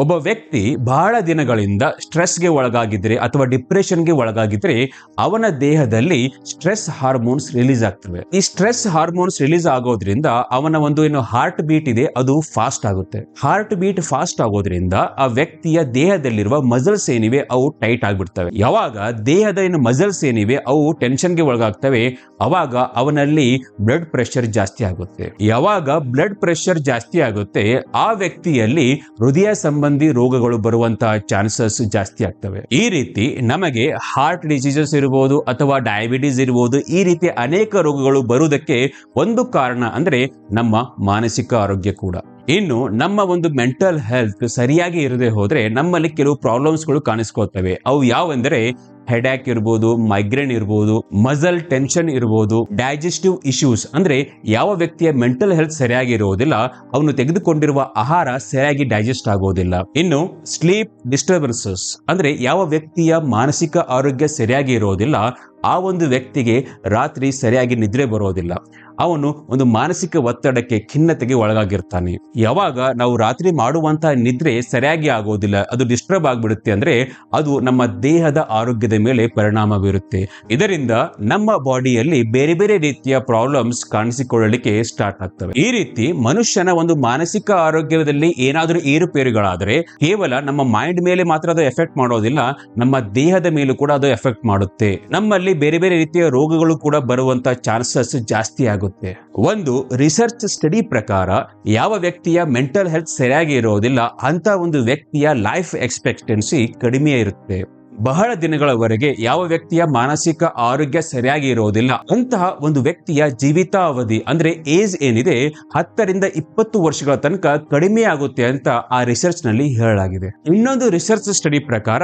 ಒಬ್ಬ ವ್ಯಕ್ತಿ ಬಹಳ ದಿನಗಳಿಂದ ಸ್ಟ್ರೆಸ್ಗೆ ಒಳಗಾಗಿದ್ರೆ ಅಥವಾ ಡಿಪ್ರೆಷನ್ಗೆ ಒಳಗಾಗಿದ್ರೆ ಅವನ ದೇಹದಲ್ಲಿ ಸ್ಟ್ರೆಸ್ ಹಾರ್ಮೋನ್ಸ್ ರಿಲೀಸ್ ಆಗ್ತವೆ. ಈ ಸ್ಟ್ರೆಸ್ ಹಾರ್ಮೋನ್ಸ್ ರಿಲೀಸ್ ಆಗೋದ್ರಿಂದ ಅವನ ಒಂದು ಏನು ಹಾರ್ಟ್ ಬೀಟ್ ಇದೆ, ಅದು ಫಾಸ್ಟ್ ಆಗುತ್ತೆ. ಹಾರ್ಟ್ ಬೀಟ್ ಫಾಸ್ಟ್ ಆಗೋದ್ರಿಂದ ಆ ವ್ಯಕ್ತಿಯ ದೇಹದಲ್ಲಿರುವ ಮಸಲ್ಸ್ ಏನಿವೆ, ಅವು ಟೈಟ್ ಆಗ್ಬಿಡ್ತವೆ. ಯಾವಾಗ ದೇಹದ ಏನು ಮಸಲ್ಸ್ ಏನಿವೆ, ಅವು ಟೆನ್ಷನ್ಗೆ ಒಳಗಾಗ್ತವೆ, ಅವಾಗ ಅವನಲ್ಲಿ ಬ್ಲಡ್ ಪ್ರೆಷರ್ ಜಾಸ್ತಿ ಆಗುತ್ತೆ. ಯಾವಾಗ ಬ್ಲಡ್ ಪ್ರೆಷರ್ ಜಾಸ್ತಿ ಆಗುತ್ತೆ, ಆ ವ್ಯಕ್ತಿಯಲ್ಲಿ ಹೃದಯ ರೋಗಗಳು ಬರುವಂತಹ ಚಾನ್ಸಸ್ ಜಾಸ್ತಿ ಆಗ್ತವೆ. ಈ ರೀತಿ ನಮಗೆ ಹಾರ್ಟ್ ಡಿಸೀಸಸ್ ಇರಬಹುದು ಅಥವಾ ಡಯಾಬಿಟೀಸ್ ಇರಬಹುದು ಈ ರೀತಿ ಅನೇಕ ರೋಗಗಳು ಬರುವುದಕ್ಕೆ ಒಂದು ಕಾರಣ ಅಂದ್ರೆ ನಮ್ಮ ಮಾನಸಿಕ ಆರೋಗ್ಯ ಕೂಡ. ಇನ್ನು ನಮ್ಮ ಒಂದು ಮೆಂಟಲ್ ಹೆಲ್ತ್ ಸರಿಯಾಗಿ ಇರದೆ ಹೋದ್ರೆ ನಮ್ಮಲ್ಲಿ ಕೆಲವು ಪ್ರಾಬ್ಲಮ್ಸ್ಗಳು ಕಾಣಿಸ್ಕೊಳ್ತವೆ. ಅವು ಯಾವೆಂದರೆ ಹೆಡ್ಯಾಕ್ ಇರ್ಬೋದು, ಮೈಗ್ರೇನ್ ಇರ್ಬೋದು, ಮಸಲ್ ಟೆನ್ಷನ್ ಇರ್ಬೋದು, ಡೈಜೆಸ್ಟಿವ್ ಇಶ್ಯೂಸ್ ಅಂದ್ರೆ ಯಾವ ವ್ಯಕ್ತಿಯ ಮೆಂಟಲ್ ಹೆಲ್ತ್ ಸರಿಯಾಗಿ ಇರುವುದಿಲ್ಲ, ಅವನು ತೆಗೆದುಕೊಂಡಿರುವ ಆಹಾರ ಸರಿಯಾಗಿ ಡೈಜೆಸ್ಟ್ ಆಗೋದಿಲ್ಲ ಇನ್ನು ಸ್ಲೀಪ್ ಡಿಸ್ಟರ್ಬೆನ್ಸಸ್ ಅಂದ್ರೆ ಯಾವ ವ್ಯಕ್ತಿಯ ಮಾನಸಿಕ ಆರೋಗ್ಯ ಸರಿಯಾಗಿ ಇರೋದಿಲ್ಲ ಆ ಒಂದು ವ್ಯಕ್ತಿಗೆ ರಾತ್ರಿ ಸರಿಯಾಗಿ ನಿದ್ರೆ ಬರೋದಿಲ್ಲ ಅವನು ಒಂದು ಮಾನಸಿಕ ಒತ್ತಡಕ್ಕೆ ಖಿನ್ನತೆಗೆ ಒಳಗಾಗಿರ್ತಾನೆ. ಯಾವಾಗ ನಾವು ರಾತ್ರಿ ಮಾಡುವಂತಹ ನಿದ್ರೆ ಸರಿಯಾಗಿ ಆಗೋದಿಲ್ಲ ಅದು ಡಿಸ್ಟರ್ಬ್ ಆಗಿಬಿಡುತ್ತೆ ಅಂದ್ರೆ ಅದು ನಮ್ಮ ದೇಹದ ಆರೋಗ್ಯದ ಮೇಲೆ ಪರಿಣಾಮ ಬೀರುತ್ತೆ ಇದರಿಂದ ನಮ್ಮ ಬಾಡಿಯಲ್ಲಿ ಬೇರೆ ಬೇರೆ ರೀತಿಯ ಪ್ರಾಬ್ಲಮ್ಸ್ ಕಾಣಿಸಿಕೊಳ್ಳಲಿಕ್ಕೆ ಸ್ಟಾರ್ಟ್ ಆಗ್ತವೆ. ಈ ರೀತಿ ಮನುಷ್ಯನ ಒಂದು ಮಾನಸಿಕ ಆರೋಗ್ಯದಲ್ಲಿ ಏನಾದರೂ ಏರುಪೇರುಗಳಾದರೆ ಕೇವಲ ನಮ್ಮ ಮೈಂಡ್ ಮೇಲೆ ಮಾತ್ರ ಅದು ಎಫೆಕ್ಟ್ ಮಾಡೋದಿಲ್ಲ, ನಮ್ಮ ದೇಹದ ಮೇಲೂ ಕೂಡ ಅದು ಎಫೆಕ್ಟ್ ಮಾಡುತ್ತೆ. ನಮ್ಮಲ್ಲಿ ಬೇರೆ ಬೇರೆ ರೀತಿಯ ರೋಗಗಳು ಕೂಡ ಬರುವಂತ ಚಾನ್ಸಸ್ ಜಾಸ್ತಿ ಆಗುತ್ತೆ. ಒಂದು ರಿಸರ್ಚ್ ಸ್ಟಡಿ ಪ್ರಕಾರ ಯಾವ ವ್ಯಕ್ತಿಯ ಮೆಂಟಲ್ ಹೆಲ್ತ್ ಸರಿಯಾಗಿ ಇರೋದಿಲ್ಲ ಅಂತ ಒಂದು ವ್ಯಕ್ತಿಯ ಲೈಫ್ ಎಕ್ಸ್ಪೆಕ್ಟೆನ್ಸಿ ಕಡಿಮೆ ಇರುತ್ತೆ. ಬಹಳ ದಿನಗಳವರೆಗೆ ಯಾವ ವ್ಯಕ್ತಿಯ ಮಾನಸಿಕ ಆರೋಗ್ಯ ಸರಿಯಾಗಿ ಇರೋದಿಲ್ಲ ಅಂತಹ ಒಂದು ವ್ಯಕ್ತಿಯ ಜೀವಿತಾವಧಿ ಅಂದ್ರೆ ಏಜ್ ಏನಿದೆ ಹತ್ತರಿಂದ ಇಪ್ಪತ್ತು ವರ್ಷಗಳ ತನಕ ಕಡಿಮೆ ಆಗುತ್ತೆ ಅಂತ ಆ ರಿಸರ್ಚ್ನಲ್ಲಿ ಹೇಳಲಾಗಿದೆ. ಇನ್ನೊಂದು ರಿಸರ್ಚ್ ಸ್ಟಡಿ ಪ್ರಕಾರ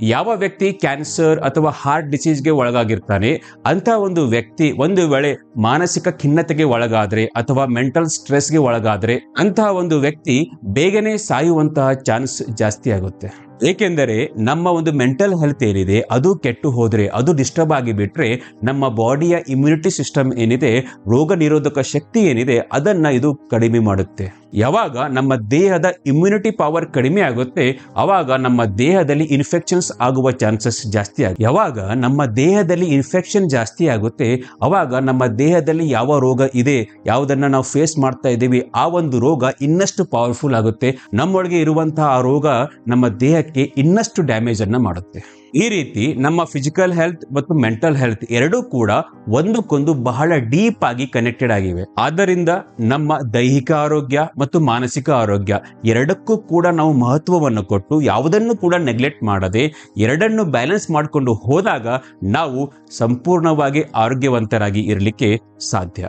ಯಾವ ವ್ಯಕ್ತಿ ಕ್ಯಾನ್ಸರ್ ಅಥವಾ ಹಾರ್ಟ್ ಡಿಸೀಸ್ಗೆ ಒಳಗಾಗಿರ್ತಾನೆ ಅಂತ ಒಂದು ವ್ಯಕ್ತಿ ಒಂದು ವೇಳೆ ಮಾನಸಿಕ ಖಿನ್ನತೆಗೆ ಒಳಗಾದ್ರೆ ಅಥವಾ ಮೆಂಟಲ್ ಸ್ಟ್ರೆಸ್ಗೆ ಒಳಗಾದ್ರೆ ಅಂತಹ ಒಂದು ವ್ಯಕ್ತಿ ಬೇಗನೆ ಸಾಯುವಂತಹ ಚಾನ್ಸ್ ಜಾಸ್ತಿ ಆಗುತ್ತೆ. ಏಕೆಂದರೆ ನಮ್ಮ ಒಂದು ಮೆಂಟಲ್ ಹೆಲ್ತ್ ಏನಿದೆ, ಅದು ಕೆಟ್ಟು ಹೋದರೆ, ಅದು ಡಿಸ್ಟರ್ಬ್ ಆಗಿಬಿಟ್ರೆ ನಮ್ಮ ಬಾಡಿಯ ಇಮ್ಯುನಿಟಿ ಸಿಸ್ಟಮ್ ಏನಿದೆ, ರೋಗ ನಿರೋಧಕ ಶಕ್ತಿ ಏನಿದೆ, ಅದನ್ನು ಇದು ಕಡಿಮೆ ಮಾಡುತ್ತೆ. ಯಾವಾಗ ನಮ್ಮ ದೇಹದ ಇಮ್ಯುನಿಟಿ ಪವರ್ ಕಡಿಮೆ ಆಗುತ್ತೆ, ಅವಾಗ ನಮ್ಮ ದೇಹದಲ್ಲಿ ಇನ್ಫೆಕ್ಷನ್ಸ್ ಆಗುವ ಚಾನ್ಸಸ್ ಜಾಸ್ತಿ ಆಗುತ್ತೆ. ಯಾವಾಗ ನಮ್ಮ ದೇಹದಲ್ಲಿ ಇನ್ಫೆಕ್ಷನ್ ಜಾಸ್ತಿ ಆಗುತ್ತೆ, ಅವಾಗ ನಮ್ಮ ದೇಹದಲ್ಲಿ ಯಾವ ರೋಗ ಇದೆ, ಯಾವುದನ್ನ ನಾವು ಫೇಸ್ ಮಾಡ್ತಾ ಇದ್ದೀವಿ, ಆ ಒಂದು ರೋಗ ಇನ್ನಷ್ಟು ಪವರ್ಫುಲ್ ಆಗುತ್ತೆ. ನಮ್ಮೊಳಗೆ ಇರುವಂತಹ ಆ ರೋಗ ನಮ್ಮ ದೇಹಕ್ಕೆ ಇನ್ನಷ್ಟು ಡ್ಯಾಮೇಜ್ ಅನ್ನ ಮಾಡುತ್ತೆ. ಈ ರೀತಿ ನಮ್ಮ ಫಿಸಿಕಲ್ ಹೆಲ್ತ್ ಮತ್ತು ಮೆಂಟಲ್ ಹೆಲ್ತ್ ಎರಡೂ ಕೂಡ ಒಂದಕ್ಕೊಂದು ಬಹಳ ಡೀಪ್ ಆಗಿ ಕನೆಕ್ಟೆಡ್ ಆಗಿವೆ. ಆದ್ದರಿಂದ ನಮ್ಮ ದೈಹಿಕ ಆರೋಗ್ಯ ಮತ್ತು ಮಾನಸಿಕ ಆರೋಗ್ಯ ಎರಡಕ್ಕೂ ಕೂಡ ನಾವು ಮಹತ್ವವನ್ನು ಕೊಟ್ಟು ಯಾವುದನ್ನು ಕೂಡ ನೆಗ್ಲೆಕ್ಟ್ ಮಾಡದೆ ಎರಡನ್ನು ಬ್ಯಾಲೆನ್ಸ್ ಮಾಡಿಕೊಂಡು ಹೋದಾಗ ನಾವು ಸಂಪೂರ್ಣವಾಗಿ ಆರೋಗ್ಯವಂತರಾಗಿ ಇರಲಿಕ್ಕೆ ಸಾಧ್ಯ.